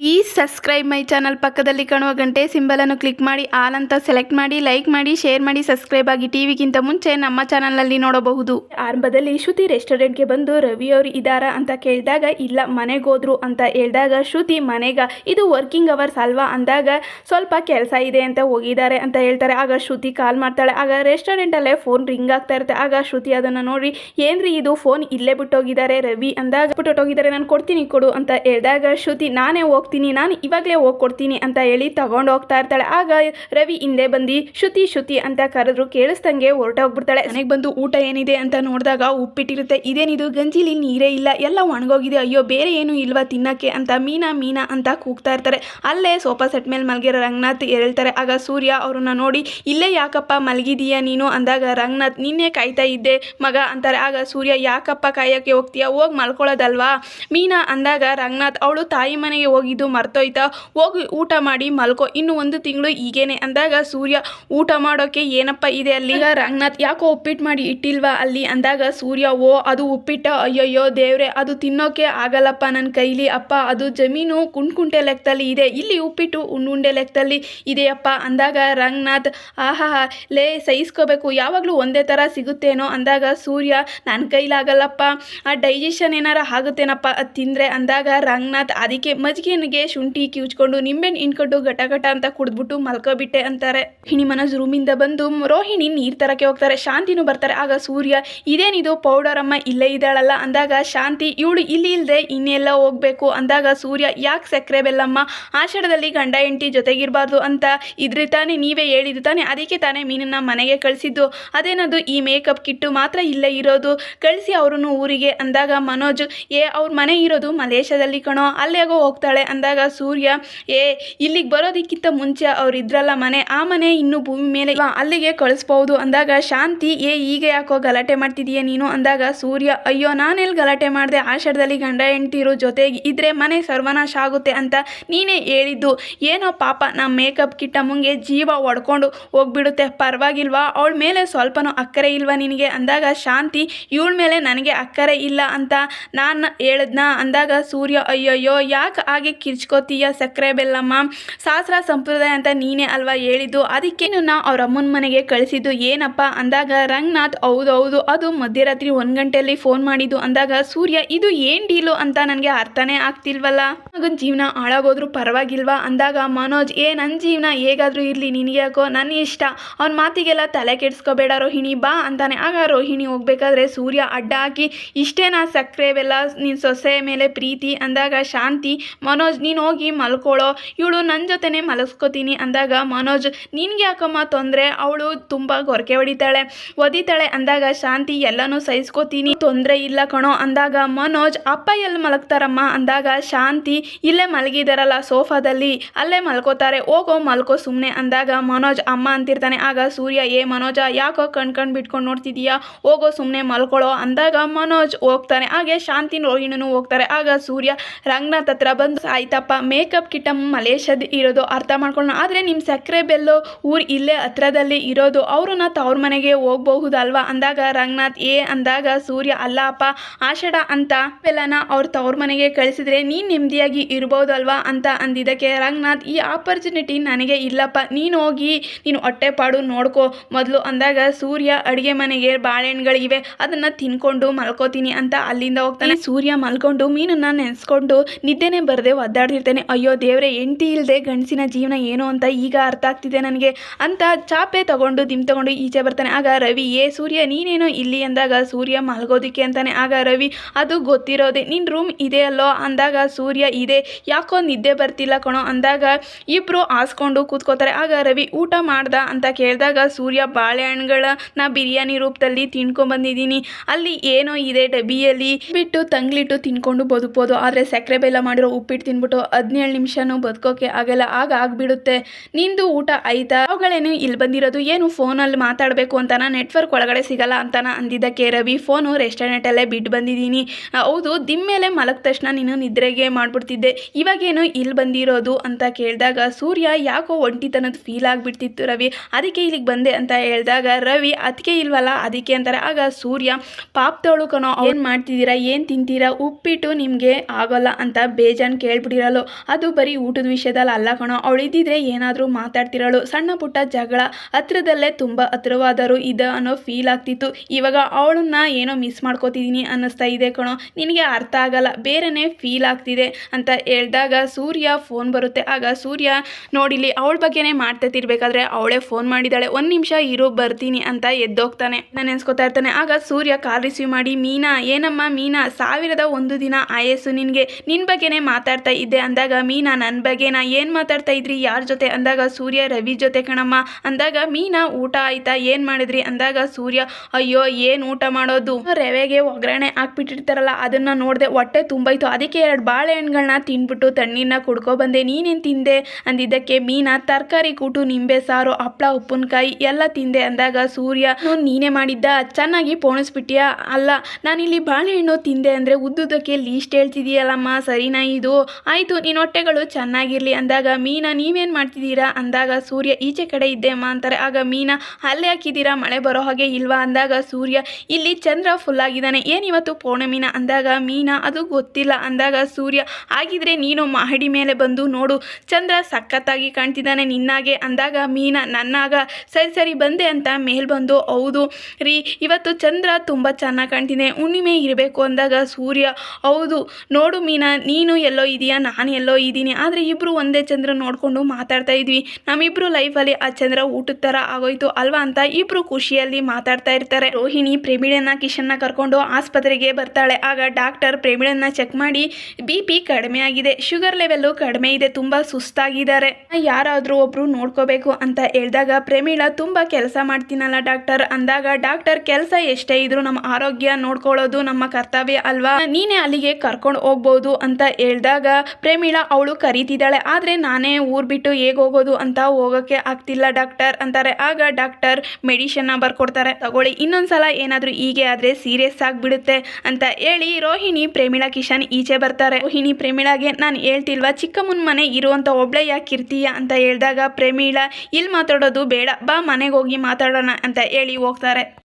ಈ subscribe my channel ಪಕ್ಕದಲ್ಲಿ ಕಾಣುವ ಗಂಟೆ ಸಿಂಬಲನ್ನು ಕ್ಲಿಕ್ ಮಾಡಿ, ಆಲ್ ಅಂತ ಸೆಲೆಕ್ಟ್ ಮಾಡಿ, ಲೈಕ್ ಮಾಡಿ, ಶೇರ್ ಮಾಡಿ, ಸಬ್ಸ್ಕ್ರೈಬ್ ಆಗಿ ಟಿವಿಗಿಂತ ಮುಂಚೆ ನಮ್ಮ ಚಾನಲ್ನಲ್ಲಿ ನೋಡಬಹುದು. ಆರಂಭದಲ್ಲಿ ಶ್ರುತಿ ರೆಸ್ಟೋರೆಂಟ್ಗೆ ಬಂದು ರವಿ ಅವರು ಇದ್ದಾರ ಅಂತ ಕೇಳಿದಾಗ, ಇಲ್ಲ, ಮನೆಗೆ ಹೋದ್ರು ಅಂತ ಹೇಳಿದಾಗ, ಶ್ರುತಿ, ಮನೆಗ ಇದು ವರ್ಕಿಂಗ್ ಅವರ್ಸ್ ಅಲ್ವಾ ಅಂದಾಗ, ಸ್ವಲ್ಪ ಕೆಲಸ ಇದೆ ಅಂತ ಹೋಗಿದ್ದಾರೆ ಅಂತ ಹೇಳ್ತಾರೆ. ಆಗ ಶ್ರುತಿ ಕಾಲ್ ಮಾಡ್ತಾಳೆ. ಆಗ ರೆಸ್ಟೋರೆಂಟಲ್ಲೇ ಫೋನ್ ರಿಂಗ್ ಆಗ್ತಾ ಇರುತ್ತೆ. ಆಗ ಶ್ರುತಿ ಅದನ್ನು ನೋಡಿ, ಏನ್ರಿ ಇದು ಫೋನ್ ಇಲ್ಲೇ ಬಿಟ್ಟೋಗಿದ್ದಾರೆ ರವಿ ಅಂದಾಗ ಬಿಟ್ಟು ಹೋಗಿದ್ದಾರೆ ನಾನು ಕೊಡ್ತೀನಿ ಕೊಡು ಅಂತ ಹೇಳಿದಾಗ, ಶ್ರುತಿ, ನಾನೇ ಹೋಗ್ತೀನಿ, ನಾನು ಇವಾಗಲೇ ಹೋಗ್ಕೊಡ್ತೀನಿ ಅಂತ ಹೇಳಿ ತಗೊಂಡು ಹೋಗ್ತಾ ಇರ್ತಾಳೆ. ಆಗ ರವಿ ಹಿಂದೆ ಬಂದು ಶ್ರುತಿ ಶ್ರುತಿ ಅಂತ ಕರೆದ್ರು, ಕೇಳಿಸ್ದಂಗೆ ಹೊರಟ ಹೋಗ್ಬಿಡ್ತಾಳೆ ನನಗೆ ಬಂದು ಊಟ ಏನಿದೆ ಅಂತ ನೋಡಿದಾಗ ಉಪ್ಪಿಟ್ಟಿರುತ್ತೆ. ಇದೇನಿದು? ಗಂಜಿಲಿ ನೀರೇ ಇಲ್ಲ. ಎಲ್ಲ ಒಣಗೋಗಿದೆ. ಅಯ್ಯೋ, ಬೇರೆ ಏನು ಇಲ್ವಾ ತಿನ್ನಕ್ಕೆ ಅಂತ ಮೀನಾ ಮೀನಾ ಅಂತ ಕೂಗ್ತಾ ಇರ್ತಾರೆ. ಅಲ್ಲೇ ಸೋಫಾ ಸೆಟ್ ಮೇಲೆ ಮಲಗಿರೋ ರಂಗನಾಥ್ ಹೇಳ್ತಾರೆ. ಆಗ ಸೂರ್ಯ ಅವ್ರನ್ನ ನೋಡಿ, ಇಲ್ಲೇ ಯಾಕಪ್ಪ ಮಲಗಿದೀಯ ನೀನು? ಅಂದಾಗ ರಂಗನಾಥ್, ನಿನ್ನೆ ಕಾಯ್ತಾ ಇದ್ದೆ ಮಗ, ಅಂತಾರೆ. ಆಗ ಸೂರ್ಯ, ಯಾಕಪ್ಪ ಕಾಯಕ್ಕೆ ಹೋಗ್ತೀಯಾ? ಹೋಗಿ ಮಲ್ಕೊಳ್ಳೋದಲ್ವಾ? ಮೀನಾ ಅಂದಾಗ ರಂಗನಾಥ್, ಅವಳು ತಾಯಿ ಮನೆಗೆ ಹೋಗಿದ್ದು ಮರ್ತೋಯ್ತಾ? ಹೋಗಿ ಊಟ ಮಾಡಿ ಮಲ್ಕೋ. ಇನ್ನು ಒಂದು ತಿಂಗಳು ಹೀಗೇನೆ ಅಂದಾಗ ಸೂರ್ಯ, ಊಟ ಮಾಡೋಕೆ ಏನಪ್ಪ ಇದೆ ಅಲ್ಲಿ? ರಂಗನಾಥ್, ಯಾಕೋ ಉಪ್ಪಿಟ್ಟು ಮಾಡಿ ಇಟ್ಟಿಲ್ವಾ ಅಲ್ಲಿ? ಅಂದಾಗ ಸೂರ್ಯ, ಓ, ಅದು ಉಪ್ಪಿಟ್ಟ? ಅಯ್ಯಯ್ಯೋ, ದೇವ್ರೆ, ಅದು ತಿನ್ನೋಕೆ ಆಗಲ್ಲಪ್ಪ ನನ್ನ ಕೈಲಿ. ಅಪ್ಪ, ಅದು ಜಮೀನು ಕುಂಡ್ಕುಂಟೆ ಲೆಕ್ಕದಲ್ಲಿ ಇದೆ. ಇಲ್ಲಿ ಉಪ್ಪಿಟ್ಟು ಉಂಡುಂಡೆ ಲೆಕ್ಕದಲ್ಲಿ ಇದೆಯಪ್ಪ? ಅಂದಾಗ ರಂಗನಾಥ್, ಆಹಾ, ಲೇ, ಸಹಿಸ್ಕೋಬೇಕು. ಯಾವಾಗಲೂ ಒಂದೇ ಥರ ಸಿಗುತ್ತೇನೋ? ಅಂದಾಗ ಸೂರ್ಯ ನನ್ನ ಕೈಲಾಗಲ್ಲಪ್ಪ. ಆ ಡೈಜೆಷನ್ ಏನಾರ ಆಗುತ್ತೇನಪ್ಪ? ಅದು ತಿಂದರೆ? ಅಂದಾಗ ರಂಗನಾಥ್, ಅದಕ್ಕೆ ಮಜ್ಜಿಗೆನಿಗೆ ಶುಂಠಿ ಕಿವುಚ್ಕೊಂಡು ನಿಂಬೆಹಣ್ಣು ಇನ್ಕೊಂಡು ಘಟ ಘಟ ಅಂತ ಕುಡಿದ್ಬಿಟ್ಟು ಮಲ್ಕೋಬಿಟ್ಟೆ ಅಂತಾರೆ. ಹಿಣಿ ಮನೋಜ್ ರೂಮಿಂದ ಬಂದು ರೋಹಿಣಿ ನೀರ್ ತರಕ್ಕೆ ಹೋಗ್ತಾರೆ. ಶಾಂತಿನೂ ಬರ್ತಾರೆ. ಆಗ ಸೂರ್ಯ, ಇದೇನಿದು? ಪೌಡರ್ ಅಮ್ಮ ಇಲ್ಲೇ ಇದ್ದಾಳಲ್ಲ? ಅಂದಾಗ, ಶಾಂತಿ, ಇವಳು ಇಲ್ಲಿ ಇಲ್ಲದೆ ಇನ್ನೆಲ್ಲ ಹೋಗ್ಬೇಕು. ಅಂದಾಗ ಸೂರ್ಯ, ಯಾಕೆ ಸಕ್ಕರೆ ಬೆಲ್ಲಮ್ಮ? ಆಷಾಢದಲ್ಲಿ ಗಂಡ ಹೆಂಡತಿ ಜೊತೆಗಿರಬಾರ್ದು ಅಂತ ಇದ್ರೆ ತಾನೇ ನೀವೇ ಹೇಳಿದ್ದು. ತಾನೆ ಅದಕ್ಕೆ ತಾನೇ ಮೀನನ್ನ ಮನೆಗೆ ಕಳಿಸಿದ್ದು. ಅದೇನದು? ಈ ಮೇಕಪ್ ಕಿಟ್ಟು ಮಾತ್ರ ಇಲ್ಲೇ ಇರೋದು. ಕಳಿಸಿ ಅವ್ರನ್ನು ಊರಿಗೆ. ಅಂದಾಗ ಮನೋಜ್, ಏ, ಅವ್ರ ಮನೆ ಇರೋದು ಮಲೇಷ್ಯಾದಲ್ಲಿ ಕಣೋ. ಅಲ್ಲೇಗೋ ಹೋಗ್ತಾಳೆ. ಅಂದಾಗ ಸೂರ್ಯ, ಏ, ಇಲ್ಲಿಗೆ ಬರೋದಕ್ಕಿಂತ ಮುಂಚೆ ಅವ್ರು ಇದ್ರಲ್ಲ ಮನೆ, ಆ ಮನೆ ಇನ್ನು ಭೂಮಿ ಮೇಲೆ ಅಲ್ಲಿಗೆ ಕಳಿಸ್ಬೋದು. ಅಂದಾಗ, ಶಾಂತಿ, ಏ ಈಗ ಯಾಕೋ ಗಲಾಟೆ ಮಾಡ್ತಿದೀಯ ನೀನು? ಅಂದಾಗ ಸೂರ್ಯ, ಅಯ್ಯೋ ನಾನೆಲ್ಲಿ ಗಲಾಟೆ ಮಾಡಿದೆ? ಆಷಾಢದಲ್ಲಿ ಗಂಡ ಹೆಂಡ್ತಿರು ಜೊತೆಗೆ ಇದ್ರೆ ಮನೆ ಸರ್ವನಾಶ ಆಗುತ್ತೆ ಅಂತ ನೀನೇ ಹೇಳಿದ್ದು. ಏನೋ ಪಾಪ ನಮ್ಮ ಮೇಕಪ್ ಕಿಟ್ಟ ಮುಂಗೆ ಜೀವ ಒಡ್ಕೊಂಡು ಹೋಗ್ಬಿಡುತ್ತೆ, ಪರವಾಗಿಲ್ವಾ? ಅವಳ ಮೇಲೆ ಸ್ವಲ್ಪನೂ ಅಕ್ಕರೆ ಇಲ್ವಾ ನಿನಗೆ? ಅಂದಾಗ, ಶಾಂತಿ, ಇವಳ ಮೇಲೆ ನನಗೆ ಅಕ್ಕರೆ ಇಲ್ಲ ಅಂತ ನಾನು ಹೇಳಿದ್ನ? ಅಂದಾಗ ಸೂರ್ಯ, ಅಯ್ಯಯ್ಯೋ, ಯಾಕೆ ಹಾಗೆ ಕಿರ್ಚ್ಕೋತೀಯ, ಸಕ್ಕರೆ, ಬೆಲ್ಲಮ್ಮ ಶಾಸ್ತ್ರ ಸಂಪ್ರದಾಯ ಅಂತ ನೀನೇ ಅಲ್ವಾ ಹೇಳಿದ್ದು? ಅದಕ್ಕೆ ನಾ ಅವ್ರ ಅಮ್ಮನ ಮನೆಗೆ ಕಳಿಸಿದ್ದು ಏನಪ್ಪ ಅಂದಾಗ, ರಂಗನಾಥ್ ಹೌದು ಹೌದು ಅದು ಮಧ್ಯರಾತ್ರಿ ಒಂದು ಗಂಟೆಯಲ್ಲಿ ಫೋನ್ ಮಾಡಿದ್ದು ಅಂದಾಗ, ಸೂರ್ಯ, ಇದು ಏನು ಡೀಲು ಅಂತ ನನಗೆ ಅರ್ಥನೇ ಆಗ್ತಿಲ್ವಲ್ಲ? ಮಗನ ಜೀವನ ಹಾಳಾಗೋದ್ರು ಪರವಾಗಿಲ್ವಾ ಅಂದಾಗ, ಮನೋಜ್, ಏ ನನ್ನ ಜೀವನ ಹೇಗಾದರೂ ಇರಲಿ, ನಿನಗೆ ಯಾಕೋ ನನ್ನ ಇಷ್ಟ. ಅವ್ನ ಮಾತಿಗೆಲ್ಲ ತಲೆ ಕೆಡಿಸ್ಕೋಬೇಡ, ರೋಹಿಣಿ, ಬಾ ಅಂತಾನೆ. ಆಗ ರೋಹಿಣಿ ಹೋಗ್ಬೇಕಾದ್ರೆ ಸೂರ್ಯ ಅಡ್ಡ ಹಾಕಿ, ಇಷ್ಟೇನಾ ಸಕ್ಕರೆ, ಬೆಲ್ಲ ನಿನ್ನ ಸೊಸೆ ಮೇಲೆ ಪ್ರೀತಿ? ಅಂದಾಗ, ಶಾಂತಿ, ಮನೋಜ್ ನೀನು ಹೋಗಿ ಮಲ್ಕೊಳ್ಳೋ. ಇವಳು ನನ್ನ ಜೊತೆನೇ ಮಲಗಿಸ್ಕೋತೀನಿ ಅಂದಾಗ ಮನೋಜ್, ನಿನ್ಗೆ ಯಾಕಮ್ಮ ತೊಂದರೆ? ಅವಳು ತುಂಬ ಗೊರಕೆ ಹೊಡಿತಾಳೆ. ಒದಿತಾಳೆ ಅಂದಾಗ ಶಾಂತಿ ಎಲ್ಲನೂ ಸಹಿಸ್ಕೋತೀನಿ. ತೊಂದರೆ ಇಲ್ಲ ಕಣೋ ಅಂದಾಗ ಮನೋಜ್, ಅಪ್ಪ ಎಲ್ಲಿ ಮಲಗ್ತಾರಮ್ಮ? ಅಂದಾಗ ಶಾಂತಿ, ಇಲ್ಲೇ ಮಲಗಿದಾರಲ್ಲ ಸೋಫಾದಲ್ಲಿ. ಅಲ್ಲೇ ಮಲ್ಕೋತಾರೆ. ಹೋಗೋ, ಮಲ್ಕೋ ಸುಮ್ಮನೆ ಅಂದಾಗ ಮನೋಜ್, ಅಮ್ಮ ಅಂತಿರ್ತಾನೆ. ಆಗ ಸೂರ್ಯ, ಏ ಮನೋಜ, ಯಾಕೋ ಕಣ್ ಕಣ್ ಬಿಟ್ಕೊಂಡು ನೋಡ್ತಿದೀಯಾ? ಹೋಗೋ ಸುಮ್ಮನೆ ಮಲ್ಕೊಳ್ಳೋ ಅಂದಾಗ ಮನೋಜ್ ಹೋಗ್ತಾನೆ. ಹಾಗೆ ಶಾಂತಿ, ರೋಹಿಣನು ಹೋಗ್ತಾರೆ. ಆಗ ಸೂರ್ಯ, ರಂಗನಾಥ್ ಹತ್ರ ಬಂದು ಆಯ್ತಪ್ಪ. ಮೇಕಪ್ ಕಿಟಮ್ ಮಲೇಷ್ಯಾದ ಇರೋದು ಅರ್ಥ ಮಾಡ್ಕೊಳ್ಳೋಣ ಆದರೆ ನಿಮ್ಮ ಸಕ್ಕರೆ ಬೆಲ್ಲು ಊರು ಇಲ್ಲೇ ಹತ್ರದಲ್ಲಿ ಇರೋದು ಅವ್ರನ್ನ ತವ್ರ ಮನೆಗೆ ಹೋಗ್ಬಹುದಲ್ವಾ? ಅಂದಾಗ ರಂಗನಾಥ್, ಏ ಅಂದಾಗ ಸೂರ್ಯ ಅಲ್ಲ ಅಪ್ಪ ಆಷಾಢ ಅಂತ ಬೆಲ್ಲನ ಅವ್ರ ತವ್ರ ಮನೆಗೆ ಕಳಿಸಿದ್ರೆ ನೀನು ನೆಮ್ಮದಿಯಾಗಿ ಇರ್ಬೋದಲ್ವಾ ಅಂತ ಅಂದಿದ್ದಕ್ಕೆ ರಂಗನಾಥ್, ಈ ಆಪರ್ಚುನಿಟಿ ನನಗೆ ಇಲ್ಲಪ್ಪ. ನೀನು ಹೋಗಿ ನೀನು ಹೊಟ್ಟೆಪಾಡು ನೋಡ್ಕೋ. ಮೊದಲು ಅಂದಾಗ ಸೂರ್ಯ ಅಡುಗೆ ಮನೆಗೆ ಬಾಳೆಹಣ್ಣುಗಳಿವೆ. ಅದನ್ನು ತಿನ್ಕೊಂಡು ಮಲ್ಕೋತೀನಿ ಅಂತ ಅಲ್ಲಿಂದ ಹೋಗ್ತಾನೆ. ಸೂರ್ಯ ಮಲ್ಕೊಂಡು ಮೀನನ್ನ ನೆನೆಸ್ಕೊಂಡು ನಿದ್ದೆನೇ ಬರದೆ ಒದ್ದಾಡ್ತಿರ್ತೇನೆ, ಅಯ್ಯೋ ದೇವರೇ, ಹೆಂಡತಿ ಇಲ್ಲದೆ ಗಂಡಸಿನ ಜೀವನ ಏನು ಅಂತ ಈಗ ಅರ್ಥ ಆಗ್ತಿದೆ ನನಗೆ ಅಂತ ಚಾಪೆ ತಗೊಂಡು ದಿಮ್ ತಗೊಂಡು ಈಚೆ ಬರ್ತಾನೆ. ಆಗ ರವಿ, ಏ ಸೂರ್ಯ, ನೀನೇನೋ ಇಲ್ಲಿ ಅಂದಾಗ ಸೂರ್ಯ ಮಲ್ಗೋದಿಕ್ಕೆ ಅಂತಾನೆ. ಆಗ ರವಿ, ಅದು ಗೊತ್ತಿರೋದೆ ನಿನ್ನ ರೂಮ್ ಇದೆ ಅಲ್ಲೋ? ಅಂದಾಗ, ಸೂರ್ಯ ಇದೆ, ಯಾಕೋ ನಿದ್ದೆ ಬರ್ತಿಲ್ಲ ಕಣೋ? ಅಂದಾಗ ಇಬ್ಬರು ಹಾಸ್ಕೊಂಡು ಕೂತ್ಕೋತಾರೆ. ಆಗ ರವಿ, ಊಟ ಮಾಡ್ದ? ಅಂತ ಕೇಳಿದಾಗ, ಸೂರ್ಯ, ಬಾಳೆಹಣ್ಣುಗಳನ್ನ ಬಿರಿಯಾನಿ ರೂಪದಲ್ಲಿ ತಿನ್ಕೊಂಡ್ಬಂದಿದ್ದೀನಿ ಅಲ್ಲಿ ಏನೋ ಇದೆ ಡಬ್ಬಿಯಲ್ಲಿ. ಬಿಟ್ಟು ತಂಗ್ಲಿಟ್ಟು ತಿನ್ಕೊಂಡು ಬದುಕ್ಬೋದು. ಆದರೆ ಸಕ್ಕರೆ ಬೆಲ್ಲ ಮಾಡಿರೋ ಉಪ್ಪಿಟ್ಟು ತಿನ್ಬಿಟ್ಟು ಹದಿನೇಳು ನಿಮಿಷನೂ ಬದುಕೋಕೆ ಆಗಲ್ಲ, ಆಗ ಆಗಿಬಿಡುತ್ತೆ. ನಿಂದು ಊಟ ಆಯ್ತಾ? ಅವುಗಳೇನು ಇಲ್ಲಿ ಬಂದಿರೋದು? ಏನು ಫೋನಲ್ಲಿ ಮಾತಾಡಬೇಕು ಅಂತಾನ? ನೆಟ್ವರ್ಕ್ ಒಳಗಡೆ ಸಿಗಲ್ಲ ಅಂತಾನ ಅಂದಿದ್ದಕ್ಕೆ ರವಿ. ಫೋನು ರೆಸ್ಟೋರೆಂಟಲ್ಲೇ ಬಿಟ್ಟು ಬಂದಿದ್ದೀನಿ. ಹೌದು, ದಿಮ್ ಮೇಲೆ ತಕ್ಷಣ ನೀನು ನಿದ್ರೆಗೆ ಮಾಡಿಬಿಡ್ತಿದ್ದೆ. ಇವಾಗೇನು ಇಲ್ಲಿ ಬಂದಿರೋದು ಅಂತ ಕೇಳಿದಾಗ ಸೂರ್ಯ ಯಾಕೋ ಒಂಟಿತನದ ಫೀಲ್ ಆಗಿಬಿಡ್ತಿತ್ತು ರವಿ. ಅದಕ್ಕೆ ಇಲ್ಲಿಗೆ ಬಂದೆ ಅಂತ ಹೇಳಿದಾಗ ರವಿ, ಅದಕ್ಕೆ ಇಲ್ವಲ್ಲ? ಅದಕ್ಕೆ ಅಂತಾರೆ. ಆಗ ಸೂರ್ಯ, ಪಾಪ ಕಣೋ ಏನು ಮಾಡ್ತಿದ್ದೀರಾ? ಏನು ತಿಂತೀರಾ? ಉಪ್ಪಿಟ್ಟು ನಿಮಗೆ ಆಗೋಲ್ಲ ಅಂತ ಬೇಜಾನ್ ಕೇಳ್ಬಿಟ್ಟು ಹೇಳ್ಬಿಟ್ಟಿರಲು ಅದು ಬರೀ ಊಟದ ವಿಷಯದಲ್ಲಿ ಅಲ್ಲ ಕಣೋ. ಅವಳು ಇದ್ದಿದ್ರೆ ಏನಾದರೂ ಮಾತಾಡ್ತಿರಳು. ಸಣ್ಣ ಪುಟ್ಟ ಜಗಳ ಹತ್ರದಲ್ಲೇ ತುಂಬ ಹತ್ರವಾದರೂ ಇದ ಅನ್ನೋ ಫೀಲ್ ಆಗ್ತಿತ್ತು. ಇವಾಗ ಅವಳನ್ನ ಏನೋ ಮಿಸ್ ಮಾಡ್ಕೋತಿದ್ದೀನಿ ಅನ್ನಿಸ್ತಾ ಇದೆ ಕಣೋ. ನಿನಗೆ ಅರ್ಥ ಆಗಲ್ಲ. ಬೇರೆನೇ ಫೀಲ್ ಆಗ್ತಿದೆ ಅಂತ ಹೇಳಿದಾಗ ಸೂರ್ಯ ಫೋನ್ ಬರುತ್ತೆ. ಆಗ ಸೂರ್ಯ ನೋಡಿಲಿ ಅವಳ ಬಗ್ಗೆನೇ ಮಾಡ್ತಿರ್ಬೇಕಾದ್ರೆ ಅವಳೇ ಫೋನ್ ಮಾಡಿದಾಳೆ. ಒಂದು ನಿಮಿಷ ಇರೋ, ಬರ್ತೀನಿ ಅಂತ ಎದ್ದೋಗ್ತಾನೆ. ನಾನು ನೆನ್ಸ್ಕೊತಾ ಇರ್ತಾನೆ. ಆಗ ಸೂರ್ಯ ಕಾಲ್ ರಿಸೀವ್ ಮಾಡಿ, ಮೀನಾ, ಏನಮ್ಮ ಮೀನಾ? ಸಾವಿರದ ಒಂದು ದಿನ ಆಯಸ್ಸು ನಿನಗೆ. ನಿನ್ನ ಬಗ್ಗೆನೇ ಮಾತಾಡ್ತಾ ಇದ್ದೆ ಅಂದಾಗ ಮೀನಾ ನನ್ನ ಬಗ್ಗೆ ನಾ ಏನು ಮಾತಾಡ್ತಾ ಇದ್ರಿ? ಯಾರ ಜೊತೆ? ಅಂದಾಗ ಸೂರ್ಯ ರವಿ ಜೊತೆ ಕಣಮ್ಮ. ಅಂದಾಗ ಮೀನಾ ಊಟ ಆಯ್ತಾ? ಏನು ಮಾಡಿದ್ರಿ? ಅಂದಾಗ ಸೂರ್ಯ ಅಯ್ಯೋ ಏನು ಊಟ ಮಾಡೋದು? ರವೆಗೆ ಒಗ್ಗರಣೆ ಹಾಕ್ಬಿಟ್ಟಿರ್ತಾರಲ್ಲ ಅದನ್ನ ನೋಡಿದೆ ಹೊಟ್ಟೆ ತುಂಬೈತು ಅದಕ್ಕೆ ಎರಡು ಬಾಳೆಹಣ್ಣುಗಳನ್ನ ತಿನ್ಬಿಟ್ಟು ತಣ್ಣೀರನ್ನ ಕುಡ್ಕೊ ಬಂದೆ. ನೀನೇನು ತಿಂದೆ? ಅಂದಿದ್ದಕ್ಕೆ ಮೀನಾ ತರಕಾರಿ ಕೂಟು ನಿಂಬೆ ಸಾರು ಹಪ್ಪಳ ಉಪ್ಪಿನಕಾಯಿ ಎಲ್ಲ ತಿಂದೆ. ಅಂದಾಗ ಸೂರ್ಯ "ಹ್ಮ್, ನೀನೇ ಮಾಡಿದ್ದ? ಚೆನ್ನಾಗಿ ಪೋಣಿಸ್ಬಿಟ್ಟಿಯಾ? ಅಲ್ಲ ನಾನಿಲ್ಲಿ ಬಾಳೆಹಣ್ಣು ತಿಂದೆ ಅಂದರೆ ಉದ್ದುದಕ್ಕೆ ಲೀಸ್ಟ್ ಹೇಳ್ತಿದೀಯಲ್ಲಮ್ಮ. ಸರಿನಾ ಇದು? ಆಯಿತು, ನಿನ್ನ ಹೊಟ್ಟೆಗಳು ಚೆನ್ನಾಗಿರಲಿ ಅಂದಾಗ, ಮೀನಾ ನೀವೇನು ಮಾಡ್ತಿದ್ದೀರಾ? ಅಂದಾಗ ಸೂರ್ಯ, ಈಚೆ ಕಡೆ ಇದ್ದೇಮ್ಮ ಅಂತಾರೆ. ಆಗ ಮೀನಾ, ಅಲ್ಲೇ ಹಾಕಿದ್ದೀರಾ? ಮಳೆ ಬರೋ ಹಾಗೆ ಇಲ್ವಾ? ಅಂದಾಗ ಸೂರ್ಯ, ಇಲ್ಲಿ ಚಂದ್ರ ಫುಲ್ ಆಗಿದ್ದಾನೆ. ಏನಿವತ್ತು ಪೌರ್ಣಮಿನ? ಅಂದಾಗ ಮೀನಾ, ಅದು ಗೊತ್ತಿಲ್ಲ. ಅಂದಾಗ ಸೂರ್ಯ ಆಗಿದ್ರೆ ನೀನು ಮಹಡಿ ಮೇಲೆ ಬಂದು ನೋಡು. ಚಂದ್ರ ಸಖತ್ತಾಗಿ ಕಾಣ್ತಿದ್ದಾನೆ ನಿನ್ನಾಗೆ. ಅಂದಾಗ ಮೀನಾ, ನನ್ನಾಗ, ಸರಿ ಸರಿ, ಬಂದೆ ಅಂತ ಮೇಲ್ ಬಂದು, ಹೌದು ರೀ, ಇವತ್ತು ಚಂದ್ರ ತುಂಬ ಚೆನ್ನಾಗಿ ಕಾಣ್ತಿದೆ. ಹುಣ್ಣಿಮೆ ಇರಬೇಕು ಅಂದಾಗ ಸೂರ್ಯ, ಹೌದು. ನೋಡು ಮೀನಾ, ನೀನು ಎಲ್ಲೋ ಇದೆಯಾ ನಾನು ಎಲ್ಲೋ ಇದ್ದೀನಿ. ಆದರೆ ಇಬ್ಬರು ಒಂದೇ ಚಂದ್ರ ನೋಡಿಕೊಂಡು ಮಾತಾಡ್ತಾ ಇದ್ವಿ. ನಮ್ಮಿಬ್ರು ಲೈಫಲ್ಲಿ ಆ ಚಂದ್ರ ಊಟದ ಥರ ಆಗೋಯ್ತು ಅಲ್ವಾ ಅಂತ ಇಬ್ಬರು ಖುಷಿಯಲ್ಲಿ ಮಾತಾಡ್ತಾ ಇರ್ತಾರೆ. ರೋಹಿಣಿ ಪ್ರೇಮಿಳನ್ನ ಕಿಶನ್ನ ಕರ್ಕೊಂಡು ಆಸ್ಪತ್ರೆಗೆ ಬರ್ತಾಳೆ. ಆಗ ಡಾಕ್ಟರ್ ಪ್ರೇಮಿಳನ್ನ ಚೆಕ್ ಮಾಡಿ ಬಿ ಪಿ ಕಡಿಮೆ ಆಗಿದೆ. ಶುಗರ್ ಲೆವೆಲ್ಲು ಕಡಿಮೆ ಇದೆ. ತುಂಬ ಸುಸ್ತಾಗಿದ್ದಾರೆ. ಯಾರಾದರೂ ಒಬ್ರು ನೋಡ್ಕೋಬೇಕು ಅಂತ ಹೇಳಿದಾಗ ಪ್ರೇಮಿಳ, ತುಂಬ ಕೆಲಸ ಮಾಡ್ತೀನಲ್ಲ ಡಾಕ್ಟರ್ ಅಂದಾಗ ಡಾಕ್ಟರ್ ಕೆಲಸ ಎಷ್ಟೇ ಇದ್ರು ನಮ್ಮ ಆರೋಗ್ಯ ನೋಡ್ಕೊಳ್ಳೋದು ನಮ್ಮ ಕರ್ತವ್ಯ ಅಲ್ವಾ? ನೀನೇ ಅಲ್ಲಿಗೆ ಕರ್ಕೊಂಡು ಹೋಗ್ಬೋದು ಅಂತ ಹೇಳಿದಾಗ ಪ್ರೇಮಿಳ ಅವಳು ಕರೀತಿದ್ದಾಳೆ. ಆದರೆ ನಾನೇ ಊರ್ ಬಿಟ್ಟು ಹೇಗೆ ಹೋಗೋದು ಅಂತ ಹೋಗೋಕ್ಕೆ ಆಗ್ತಿಲ್ಲ ಡಾಕ್ಟರ್ ಅಂತಾರೆ. ಆಗ ಡಾಕ್ಟರ್ ಮೆಡಿಷನ್ನ ಬರ್ಕೊಡ್ತಾರೆ. ತಗೊಳ್ಳಿ, ಇನ್ನೊಂದ್ಸಲ ಏನಾದರೂ ಹೀಗೆ ಆದರೆ ಸೀರಿಯಸ್ ಆಗಿಬಿಡುತ್ತೆ ಅಂತ ಹೇಳಿ ರೋಹಿಣಿ ಪ್ರೇಮಿಳಾ ಕಿಶನ್ ಈಚೆ ಬರ್ತಾರೆ. ರೋಹಿಣಿ ಪ್ರೇಮಿಳಾಗೆ, ನಾನು ಹೇಳ್ತಿಲ್ವಾ ಚಿಕ್ಕಮ್ಮನ ಮನೆ ಇರುವಂಥ ಒಬ್ಳೆ ಯಾಕೆ ಇರ್ತೀಯ? ಅಂತ ಹೇಳಿದಾಗ ಪ್ರೇಮಿಳ ಇಲ್ಲಿ ಮಾತಾಡೋದು ಬೇಡ, ಬಾ ಮನೆಗೆ ಹೋಗಿ ಮಾತಾಡೋಣ ಅಂತ ಹೇಳಿ ಹೋಗ್ತಾರೆ.